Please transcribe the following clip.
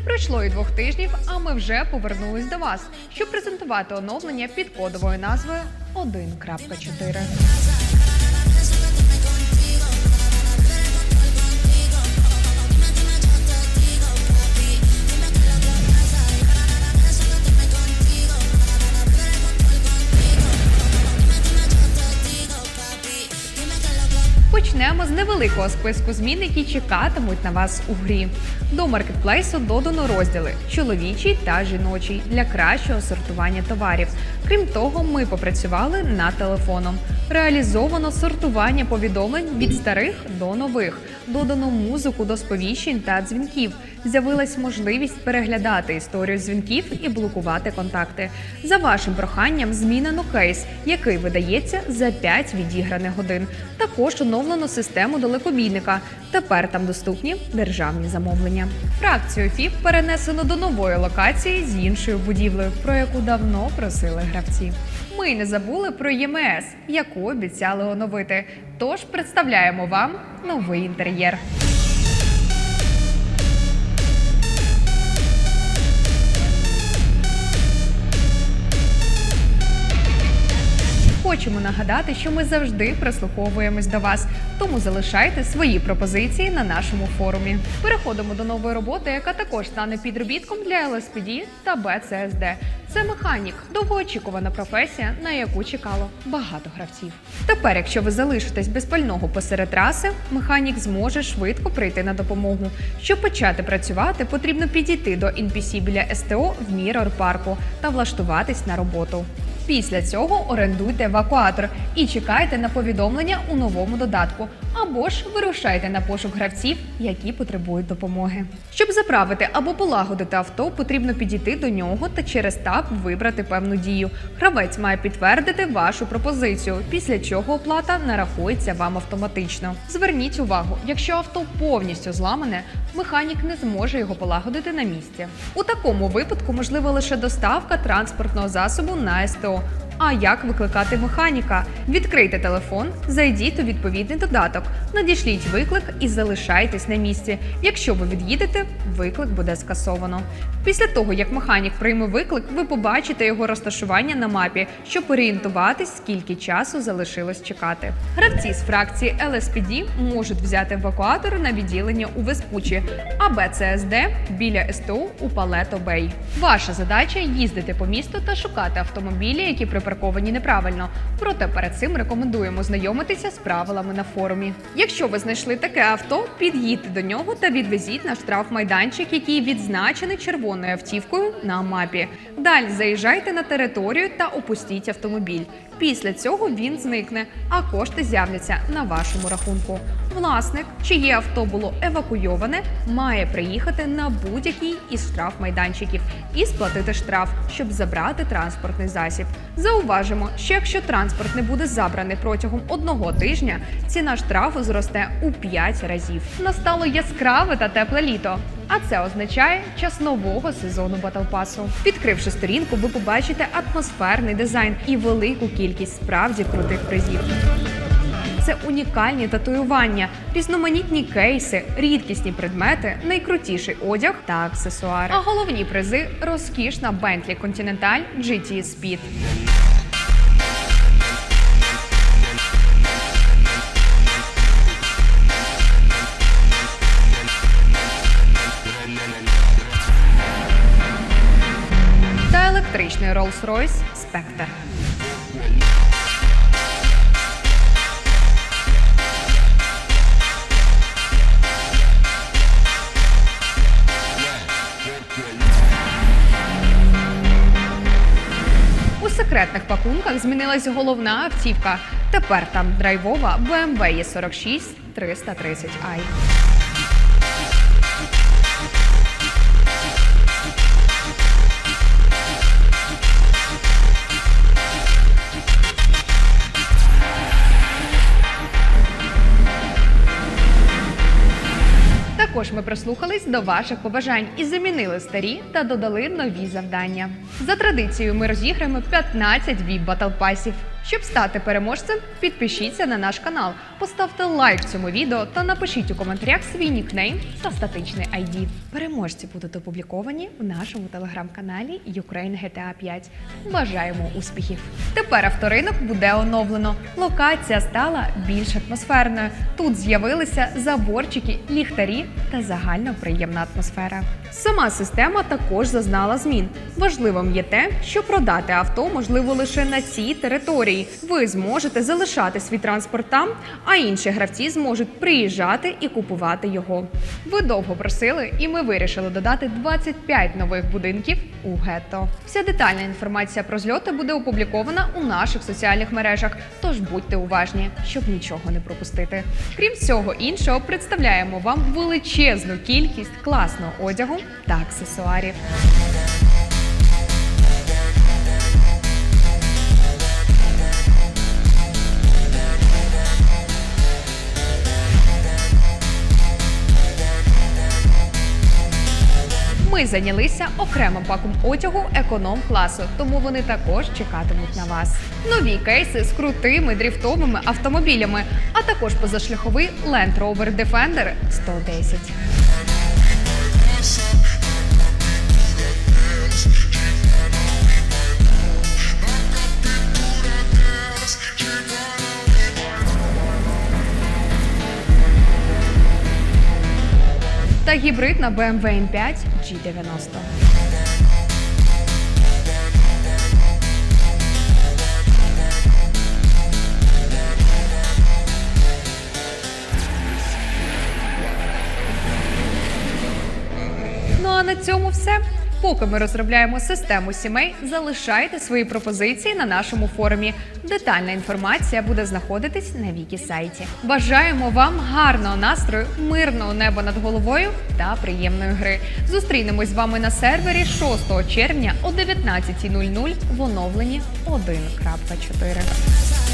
Не пройшло і двох тижнів, а ми вже повернулись до вас, щоб презентувати оновлення під кодовою назвою 1.4. невеликого списку змін, які чекатимуть на вас у грі. До маркетплейсу додано розділи чоловічий та жіночий для кращого сортування товарів. Крім того, ми попрацювали над телефоном. Реалізовано сортування повідомлень від старих до нових. Додано музику до сповіщень та дзвінків. З'явилась можливість переглядати історію дзвінків і блокувати контакти. За вашим проханням змінено кейс, який видається за 5 відіграних годин. Також оновлено систему далекобійника. Тепер там доступні державні замовлення. Фракцію ФІП перенесено до нової локації з іншою будівлею, про яку давно просили гравці. Ми не забули про ЄМС, яку обіцяли оновити. Тож представляємо вам новий інтер'єр. Хочемо нагадати, що ми завжди прислуховуємось до вас, тому залишайте свої пропозиції на нашому форумі. Переходимо до нової роботи, яка також стане підробітком для LSPD та BCSD. Це механік, довгоочікувана професія, на яку чекало багато гравців. Тепер, якщо ви залишитесь без пального посеред траси, механік зможе швидко прийти на допомогу. Щоб почати працювати, потрібно підійти до NPC біля СТО в Мірор парку та влаштуватись на роботу. Після цього орендуйте евакуатор і чекайте на повідомлення у новому додатку, або ж вирушайте на пошук гравців, які потребують допомоги. Щоб заправити або полагодити авто, потрібно підійти до нього та через таб вибрати певну дію. Гравець має підтвердити вашу пропозицію, після чого оплата нарахується вам автоматично. Зверніть увагу, якщо авто повністю зламане, механік не зможе його полагодити на місці. У такому випадку можлива лише доставка транспортного засобу на СТО. А як викликати механіка? Відкрийте телефон, зайдіть у відповідний додаток, надішліть виклик і залишайтесь на місці. Якщо ви від'їдете, виклик буде скасовано. Після того, як механік прийме виклик, ви побачите його розташування на мапі, щоб орієнтуватись, скільки часу залишилось чекати. Гравці з фракції LSPD можуть взяти евакуатор на відділення у Веспучі, а БЦСД біля СТО у Палето Бей. Ваша задача їздити по місту та шукати автомобілі, які припарковані неправильно. Проте перед цим рекомендуємо знайомитися з правилами на форумі. Якщо ви знайшли таке авто, під'їдьте до нього та відвезіть на штрафмайданчик, який відзначений червоною автівкою на мапі. Далі заїжджайте на територію та опустіть автомобіль. Після цього він зникне, а кошти з'являться на вашому рахунку. Власник, чиє авто було евакуйоване, має приїхати на будь-який із штрафмайданчиків і сплатити штраф, щоб забрати транспортний засіб. Зауважимо, що якщо транспорт не буде забраний протягом одного тижня, ціна штрафу зросте у 5 разів. Настало яскраве та тепле літо. А це означає час нового сезону батлпасу. Відкривши сторінку, ви побачите атмосферний дизайн і велику кількість справді крутих призів. Це унікальні татуювання, різноманітні кейси, рідкісні предмети, найкрутіший одяг та аксесуари. А головні призи розкішна Bentley Continental GT Speed. Rolls-Royce Spectre. У секретних пакунках змінилась головна автівка. Тепер там драйвова BMW E46 330i. Прислухались до ваших побажань і замінили старі та додали нові завдання. За традицією, ми розіграємо 15 віп батлпасів. Щоб стати переможцем, підпишіться на наш канал. Поставте лайк цьому відео та напишіть у коментарях свій нікнейм та статичний ID. Переможці будуть опубліковані в нашому телеграм-каналі Ukraine GTA 5. Бажаємо успіхів! Тепер авторинок буде оновлено. Локація стала більш атмосферною. Тут з'явилися заборчики, ліхтарі та загально приємна атмосфера. Сама система також зазнала змін. Важливим є те, що продати авто можливо лише на цій території. Ви зможете залишати свій транспорт там, а інші гравці зможуть приїжджати і купувати його. Ви довго просили, і ми вирішили додати 25 нових будинків у гетто. Вся детальна інформація про зльоти буде опублікована у наших соціальних мережах, тож будьте уважні, щоб нічого не пропустити. Крім всього іншого, представляємо вам величезну кількість класного одягу та аксесуарів. Ми зайнялися окремим паком одягу економ класу, тому вони також чекатимуть на вас. Нові кейси з крутими дріфтовими автомобілями, а також позашляховий Land Rover Defender 110. Та гібридна BMW M5 G90. Ну а на цьому все. Поки ми розробляємо систему сімей, залишайте свої пропозиції на нашому форумі. Детальна інформація буде знаходитись на вікі сайті. Бажаємо вам гарного настрою, мирного неба над головою та приємної гри. Зустрінемось з вами на сервері 6 червня о 19.00 в оновленні 1.4.